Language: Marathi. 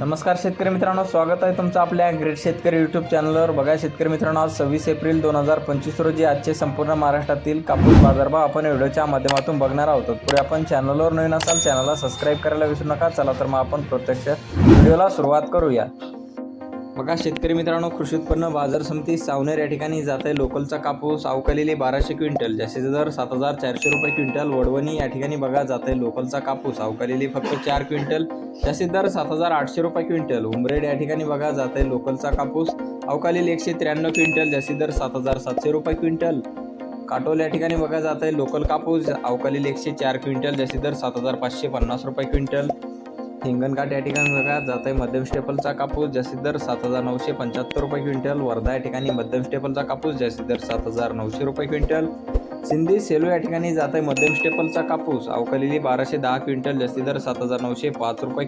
नमस्कार शेतकरी मित्रांनो स्वागत आहे तुमचं आपल्या ग्रेट शेतकरी यूट्यूब चॅनलवर बघा शेतकरी मित्रांनो आज सव्वीस एप्रिल दोन हजार पंचवीस रोजी आजचे संपूर्ण महाराष्ट्रातील कापूस बाजारभाव आपण व्हिडिओच्या माध्यमातून बघणार आहोत. पुढे आपण चॅनलवर नवीन असाल चॅनलला सबस्क्राईब करायला विसरू नका. चला तर मग आपण प्रत्यक्ष व्हिडिओला सुरुवात करूया. बघा शेतकरी मित्रांनो कृषी उत्पन्न बाजार समिती सावनेर या ठिकाणी जात आहे लोकलचा कापूस अवकालेली बाराशे क्विंटल जास्तीचा दर सात हजार चारशे रुपये क्विंटल. वडवणी या ठिकाणी बघा जात आहे लोकलचा कापूस अवकालेली फक्त चार क्विंटल जास्तीत दर सात हजार आठशे रुपये क्विंटल. उमरेड या ठिकाणी बघा जात आहे लोकलचा कापूस अवकालेली एकशे त्र्याण्णव क्विंटल जास्तीत दर सात हजार सातशे रुपये क्विंटल. काटोल या ठिकाणी बघा जात आहे लोकल कापूस अवकालेली एकशे चार क्विंटल जास्तीत दर सात हजार पाचशे पन्नास रुपये क्विंटल. हिंगणघाट या ठिकाणी बघा जात आहे मध्यम स्टेपलचा कापूस जास्तीत दर सात हजार नऊशे पंच्याहत्तर रुपये क्विंटल. वर्धा या ठिकाणी मध्यम स्टेपलचा कापूस जास्तीत दर सात हजार नऊशे रुपये क्विंटल. सिंधी सेलू या ठिकाणी जात आहे मध्यम स्टेपलचा कापूस. अवकालेली बाराशे दहा क्विंटल जास्तीत दर सात हजार नऊशे पाच रुपये